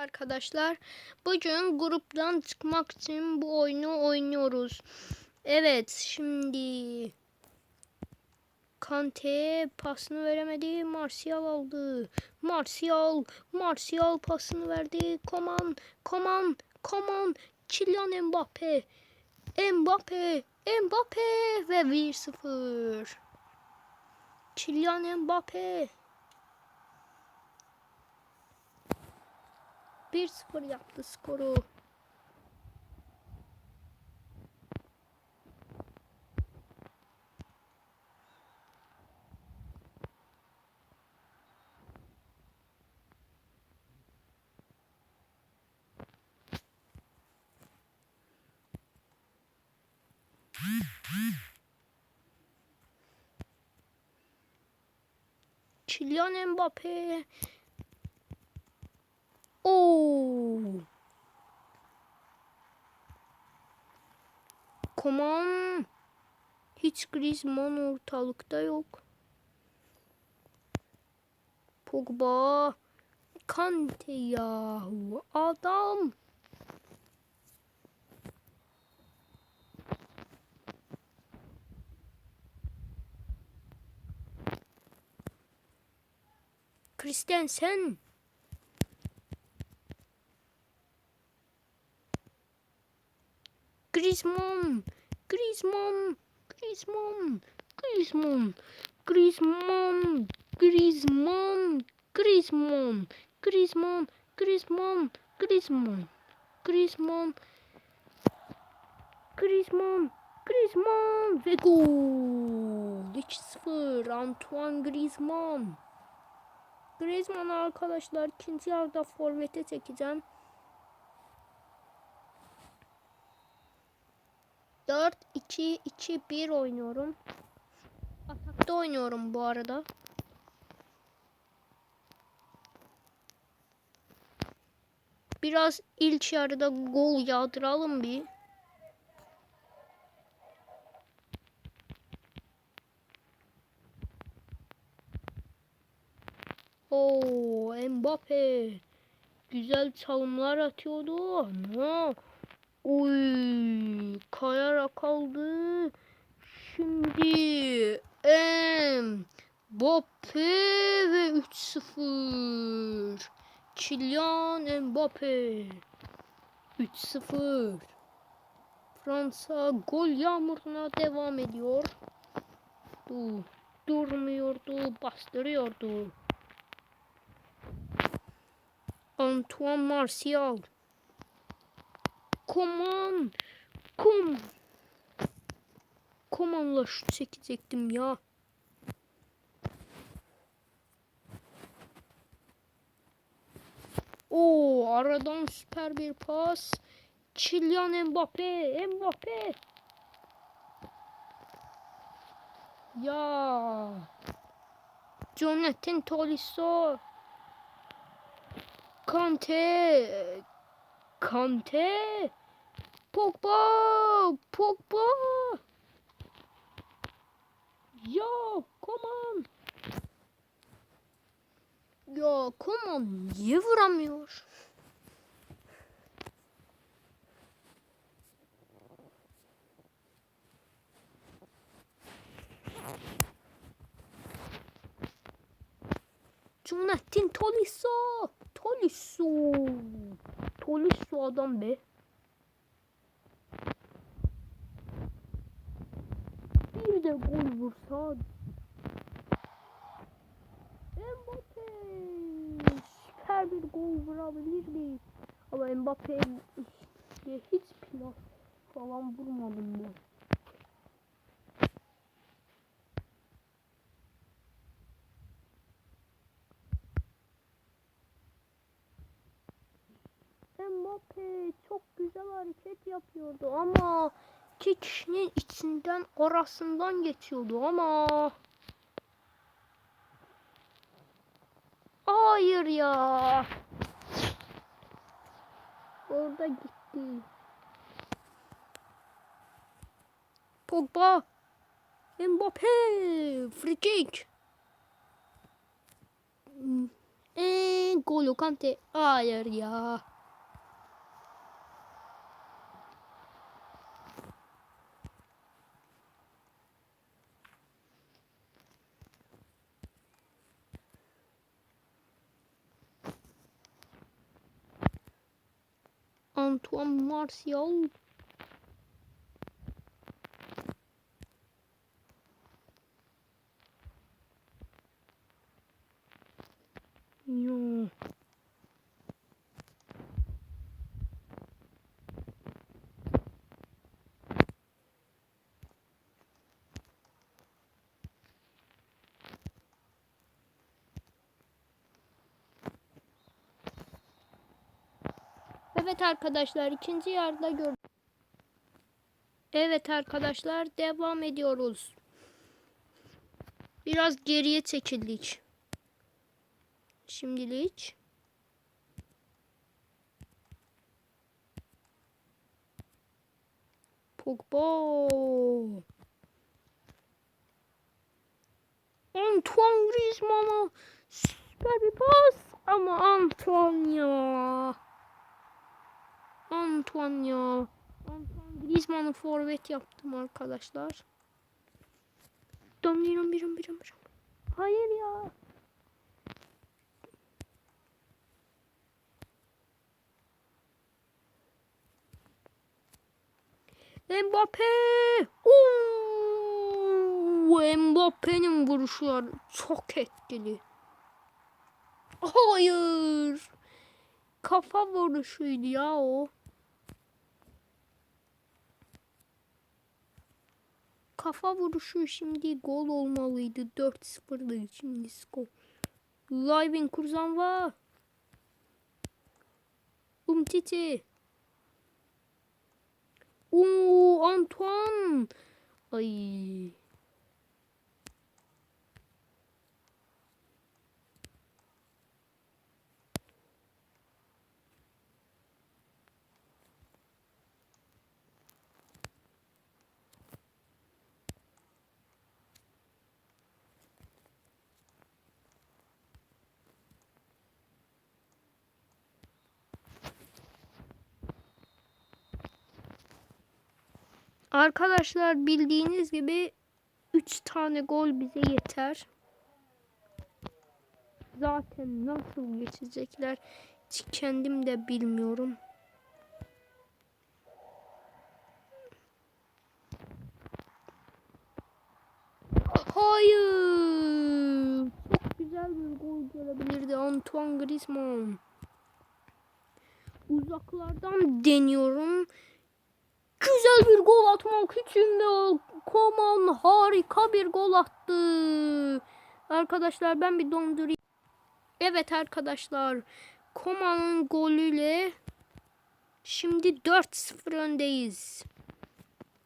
Arkadaşlar bugün gruptan çıkmak için bu oyunu oynuyoruz. Evet şimdi Kante pasını veremedi. Martial aldı. Martial, Martial pasını verdi. Koman, Koman, Koman. Kylian Mbappe. Mbappe, Mbappe ve 1-0. Kylian Mbappe. 1-0 yaptı skoru. Kylian Mbappe. Oo. Koman. Hiç Griezmann ortalıkta yok. Pogba. Kante yahu adam. Christensen. Griezmann, Griezmann, Griezmann, Griezmann, Griezmann, Griezmann, Griezmann, Griezmann, Griezmann, Griezmann, Griezmann, Griezmann, Griezmann ve gol. 2-0 Antoine Griezmann. Griezmann arkadaşlar ikinci yarıda forvete çekeceğim. 4 2 2 1 oynuyorum. Atakta oynuyorum bu arada. Biraz ilk yarıda gol yağdıralım bir. Oo, Mbappe. Güzel çalımlar atıyordu ama Uy, kayarak kaldı. Şimdi M Mbappe ve 3-0. Kylian Mbappe. 3-0. Fransa gol yağmuruna devam ediyor. Du, durmuyordu, bastırıyordu. Antoine Martial. Koman. Kom. Komanla şut çekecektim ya. Oo aradan süper bir pas. Kylian Mbappe. Mbappe. Ya. Jonathan Tolisso. Kante. Kante. Pogba! Pogba! Yo, come on. Yo, come on. Niye vuramıyor? Cunettin Tolisso! Tolisso! Tolisso adam be. De gol vursa. Mbappe. Süper bir gol vurabilirdi. Ama Mbappe hiç plan falan vurmadım ben. Mbappe çok güzel hareket yapıyordu ama iki kişinin içinden arasından geçiyordu ama Hayır ya. Orada gitti. Pogba. Mbappe. Free kick. Eee Golo Kante. Hayır ya. Antoine Martial. Yo. Evet arkadaşlar ikinci yarıda gör. Evet arkadaşlar devam ediyoruz. Biraz geriye çekildik. Şimdilik. Pogba. Antoine Griezmann'a süper bir pas ama Antoine ya. Antoine ya. Antoine Griezmann'ı forvet yaptım arkadaşlar. Dön bir bir bir bir. Hayır ya. Mbappe. Oo! Mbappe'nin vuruşları çok etkili. Hayır. Kafa vuruşuydu ya o. Kafa vuruşu şimdi gol olmalıydı. 4-0'dı şimdi skor. Live'in kurzan var. Umtiti. Oo Antoine. Ay. Arkadaşlar bildiğiniz gibi 3 tane gol bize yeter. Zaten nasıl geçecekler hiç kendim de bilmiyorum. Hayır. Çok güzel bir gol gelebilirdi Antoine Griezmann. Uzaklardan deniyorum güzel bir gol atmak için de Koman harika bir gol attı. Arkadaşlar ben bir dondurayım. Evet arkadaşlar. Koman'ın golüyle şimdi 4-0 öndeyiz.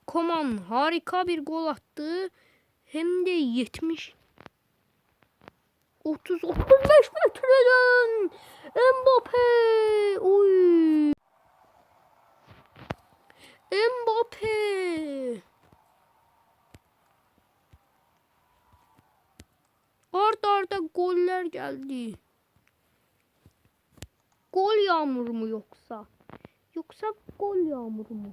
Koman harika bir gol attı. Hem de 70 30 35 metreden Mbappe. Uy. Mbappe. Arda arda goller geldi. Gol yağmuru mu yoksa? Yoksa gol yağmuru mu?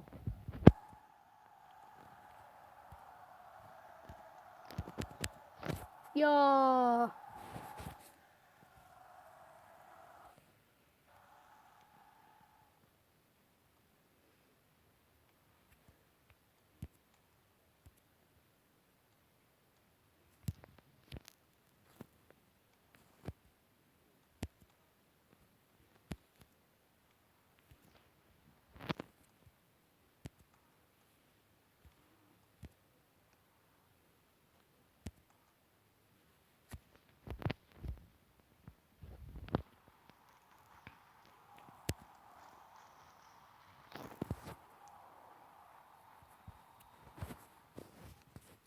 Ya.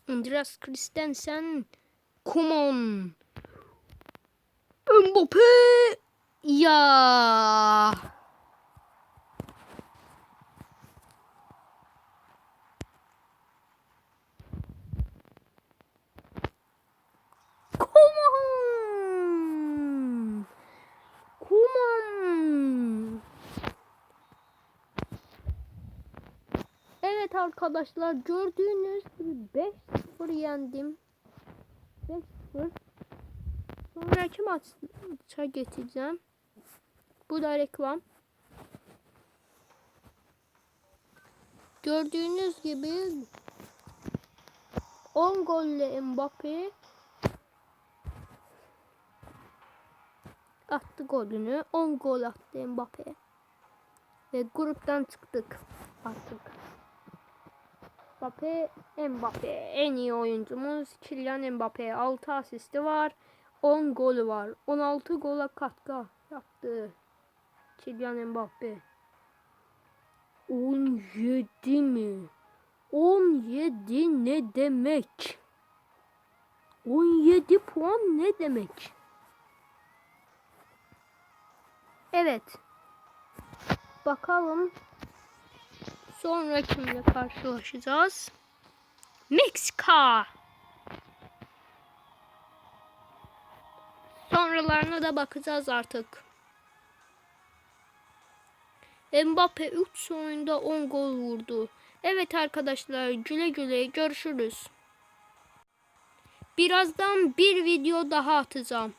Andreas Christensen. Come on. Mbappe. Ya. Come on. Arkadaşlar gördüğünüz gibi 5-0 yendim. 5-0. Sonraki maça geçeceğim. Bu da reklam. Gördüğünüz gibi 10 golle Mbappe attı golünü. 10 gol attı Mbappe. Ve gruptan çıktık artık. Mbappe, Mbappe en iyi oyuncumuz. Kylian Mbappe 6 asisti var. 10 golü var. 16 gola katkı yaptı. Kylian Mbappe. 17 mi? 17 ne demek? 17 puan ne demek? Evet. Bakalım sonra kimle karşılaşacağız? Meksika. Sonralarına da bakacağız artık. Mbappe 3 oyunda 10 gol vurdu. Evet arkadaşlar güle güle görüşürüz. Birazdan bir video daha atacağım.